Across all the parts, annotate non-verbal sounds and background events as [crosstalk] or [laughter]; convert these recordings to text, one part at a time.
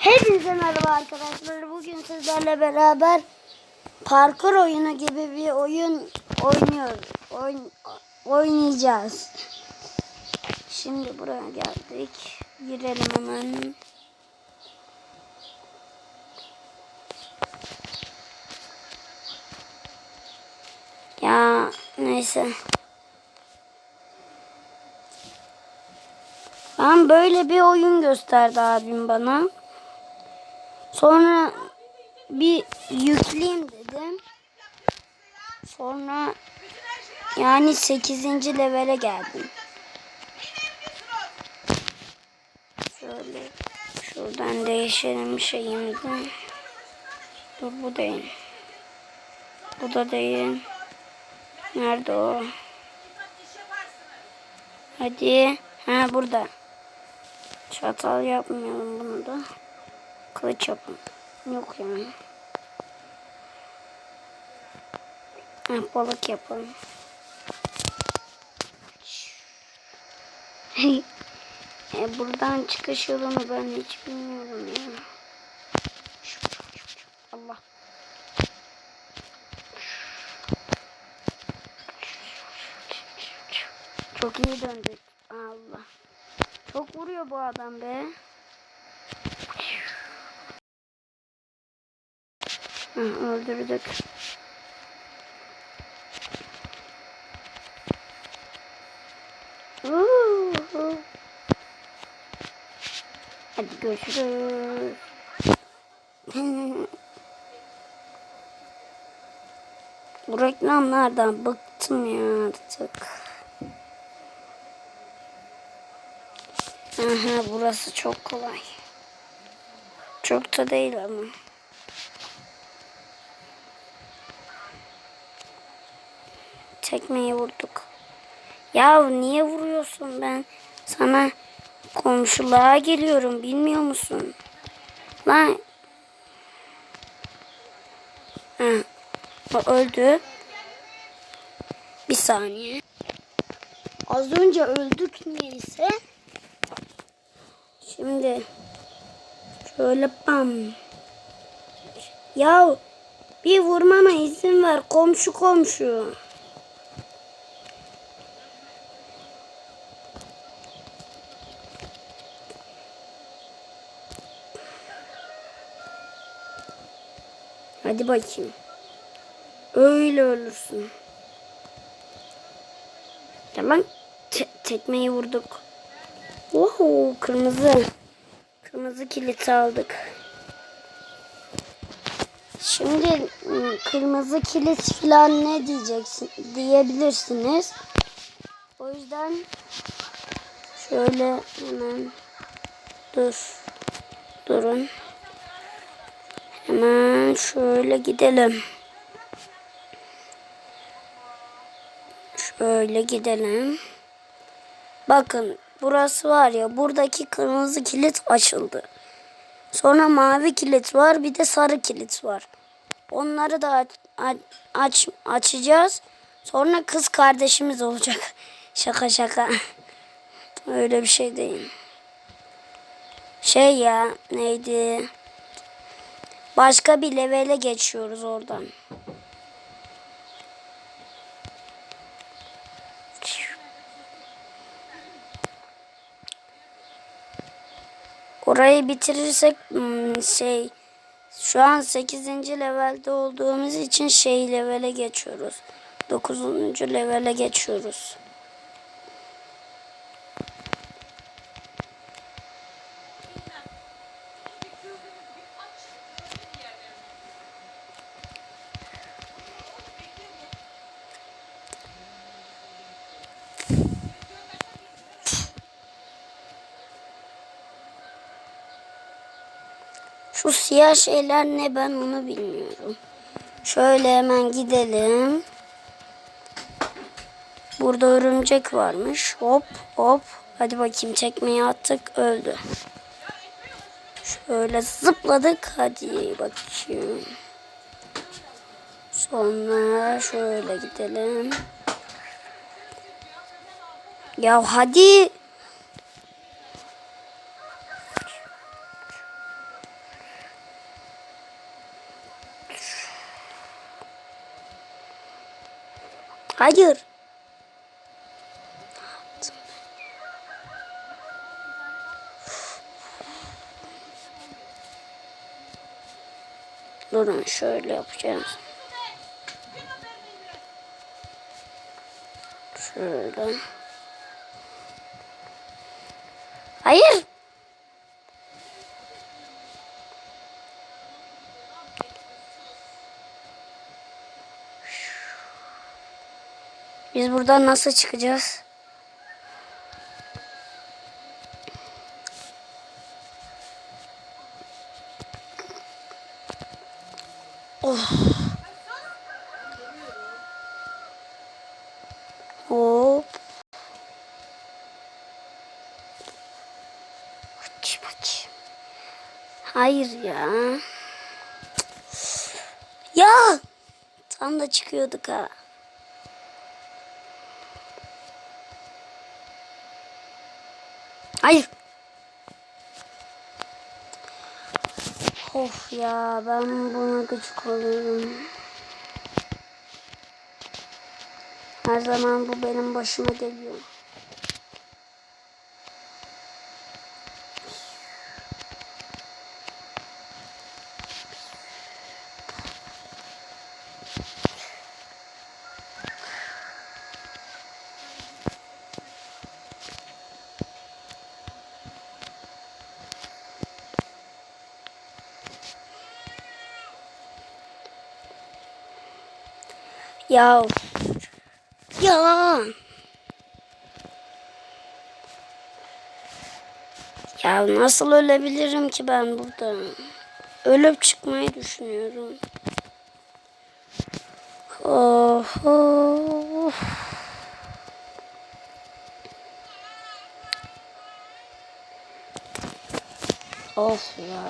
Hepinize merhaba arkadaşlar. Bugün sizlerle beraber parkur oyunu gibi bir oyun oynuyoruz. Oyn oynayacağız. Şimdi buraya geldik. Girelim hemen. Ya neyse. Ben böyle bir oyun gösterdi abim bana. Sonra bir yükleyeyim dedim. Sonra yani 8. levele geldim. Şöyle şuradan değişelim şeyimizi. Dur bu değil. Bu da değil. Nerede o? Hadi. Ha burada. Çatal yapmayalım bunu da. Kılıç yapın. Yok yani. Ha, balık yapalım. [laughs] e, buradan çıkış yolunu ben hiç bilmiyorum ya. Allah. Çok iyi döndük. Allah. Çok vuruyor bu adam be. Hı, öldürdük. Hadi görüşürüz. Bu reklamlardan bıktım ya artık. Aha burası çok kolay. Çok da değil ama. Tekmeyi vurduk. Ya niye vuruyorsun ben? Sana komşuluğa geliyorum bilmiyor musun? Lan. Ha, o öldü. Bir saniye. Az önce öldük neyse. Şimdi şöyle bam. Ya bir vurmama izin ver komşu komşu. Hadi bakayım. Öyle ölürsün. Tamam. Te tekmeyi vurduk. Oho kırmızı. Kırmızı kilit aldık. Şimdi ıı, kırmızı kilit falan ne diyeceksin diyebilirsiniz. O yüzden şöyle hemen dur. Durun. Hemen şöyle gidelim. Şöyle gidelim. Bakın burası var ya buradaki kırmızı kilit açıldı. Sonra mavi kilit var bir de sarı kilit var. Onları da aç, aç açacağız. Sonra kız kardeşimiz olacak. [laughs] Şaka şaka. Öyle bir şey değil. Şey ya neydi? Başka bir levele geçiyoruz oradan. Orayı bitirirsek hmm, şey şu an 8. levelde olduğumuz için şey levele geçiyoruz. 9. levele geçiyoruz. Şu siyah şeyler ne ben onu bilmiyorum. Şöyle hemen gidelim. Burada örümcek varmış. Hop hop. Hadi bakayım çekmeyi attık öldü. Şöyle zıpladık. Hadi bakayım. Sonra şöyle gidelim. Ya hadi. Hayır. Durun şöyle yapacağız. Şöyle. Hayır. Biz buradan nasıl çıkacağız? Oh. Hop. Aç bakayım. Hayır ya. Ya. Tam da çıkıyorduk ha. Hayır. Of ya ben buna gıcık oluyorum. Her zaman bu benim başıma geliyor. Ya. Ya. Ya nasıl ölebilirim ki ben burada? Ölüp çıkmayı düşünüyorum. Oh, oh. Of ya.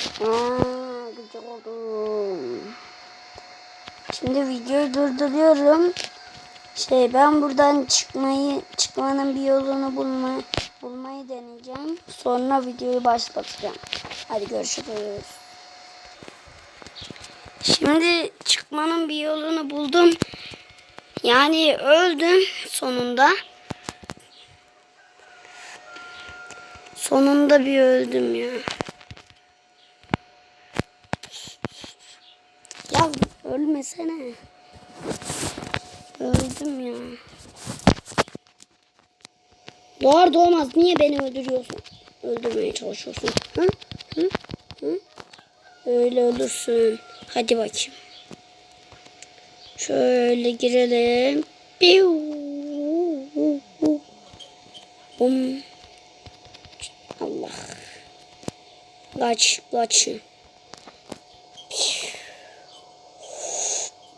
Aa, gıcık oldum. Şimdi videoyu durduruyorum. Şey ben buradan çıkmayı çıkmanın bir yolunu bulma, bulmayı deneyeceğim. Sonra videoyu başlatacağım. Hadi görüşürüz. Şimdi çıkmanın bir yolunu buldum. Yani öldüm sonunda. Sonunda bir öldüm. Ya ölmesene. Öldüm ya. Doğar doğmaz niye beni öldürüyorsun? Öldürmeye çalışıyorsun. Hı? Hı? Hı? Öyle ölürsün. Hadi bakayım. Şöyle girelim. Piu. Bum. Allah. Kaç, kaç.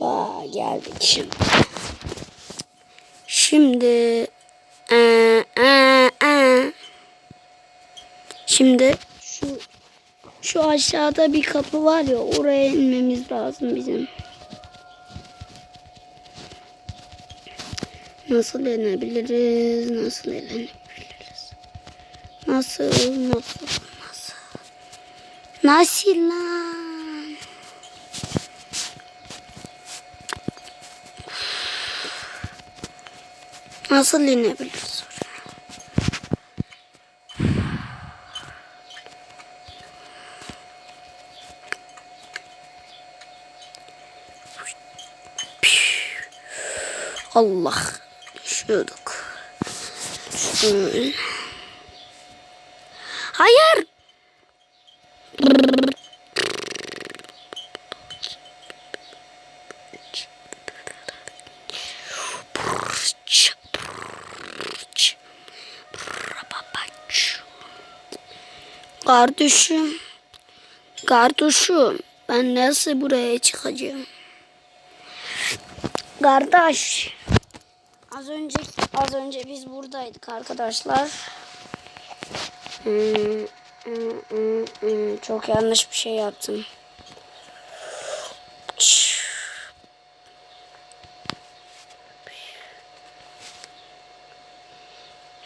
Ba geldik şimdi. Şimdi ee, ee, ee. Şimdi şu şu aşağıda bir kapı var ya oraya inmemiz lazım bizim. Nasıl inebiliriz? Nasıl inebiliriz? Nasıl? Nasıl? Nasıl? Nasıl lan? Nasıl inebiliriz oraya? Allah düşüyorduk. Hayır. Kardeşim. Kardeşim. Ben nasıl buraya çıkacağım? Kardeş. Az önce az önce biz buradaydık arkadaşlar. Hmm, hmm, hmm, hmm. Çok yanlış bir şey yaptım.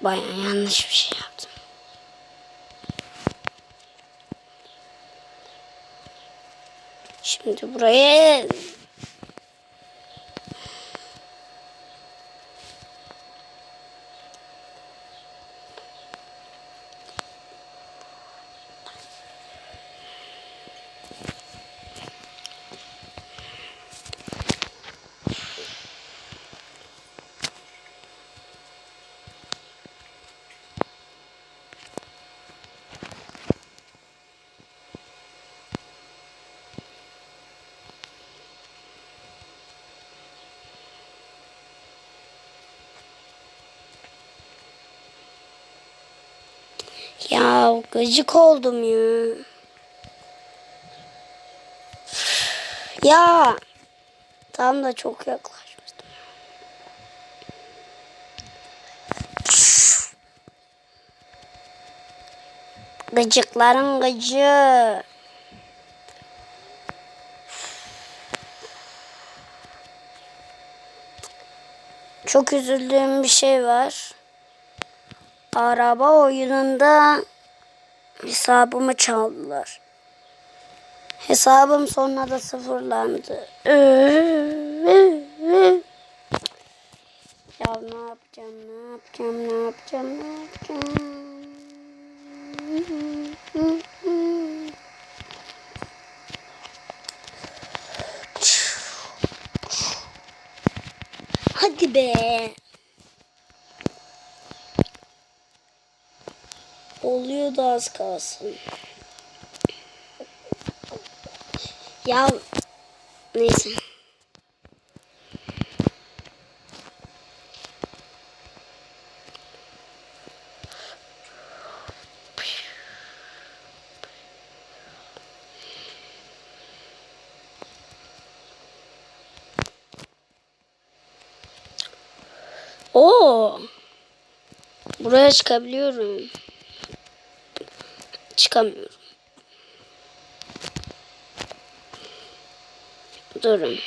Baya yanlış bir şey yaptım. Şimdi buraya ya gıcık oldum ya. Ya tam da çok yaklaşmıştım. Gıcıkların gıcı. Çok üzüldüğüm bir şey var. Araba oyununda hesabımı çaldılar. Hesabım sonra da sıfırlandı. Ya ne yapacağım, ne yapacağım, ne yapacağım, ne yapacağım? Hadi be. Oluyor da az kalsın. Ya neyse. Oo. Buraya çıkabiliyorum. Çıkamıyorum. Durun.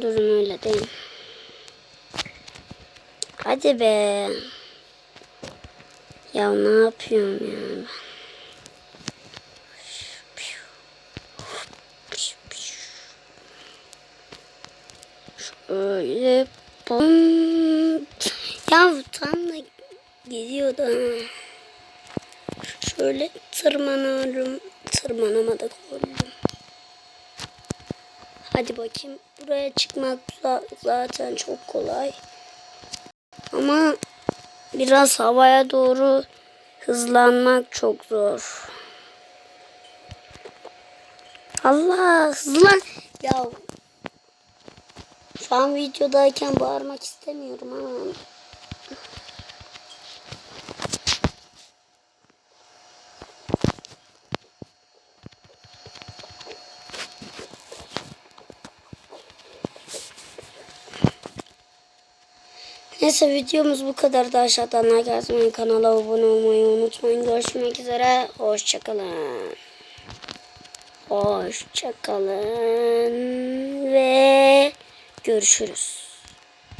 Durun öyle değil. Hadi be. Ya ne yapıyorum ya ben? Şöyle bum. Ya tam da gidiyordu. Şöyle tırmanıyorum. Tırmanamadık oğlum. Hadi bakayım. Buraya çıkmak za- zaten çok kolay. Ama biraz havaya doğru hızlanmak çok zor. Allah hızlan. Ya şu an videodayken bağırmak istemiyorum ama. Neyse videomuz bu kadar da aşağıdan like atmayı, kanala abone olmayı unutmayın. Görüşmek üzere. Hoşçakalın. Hoşçakalın ve görüşürüz.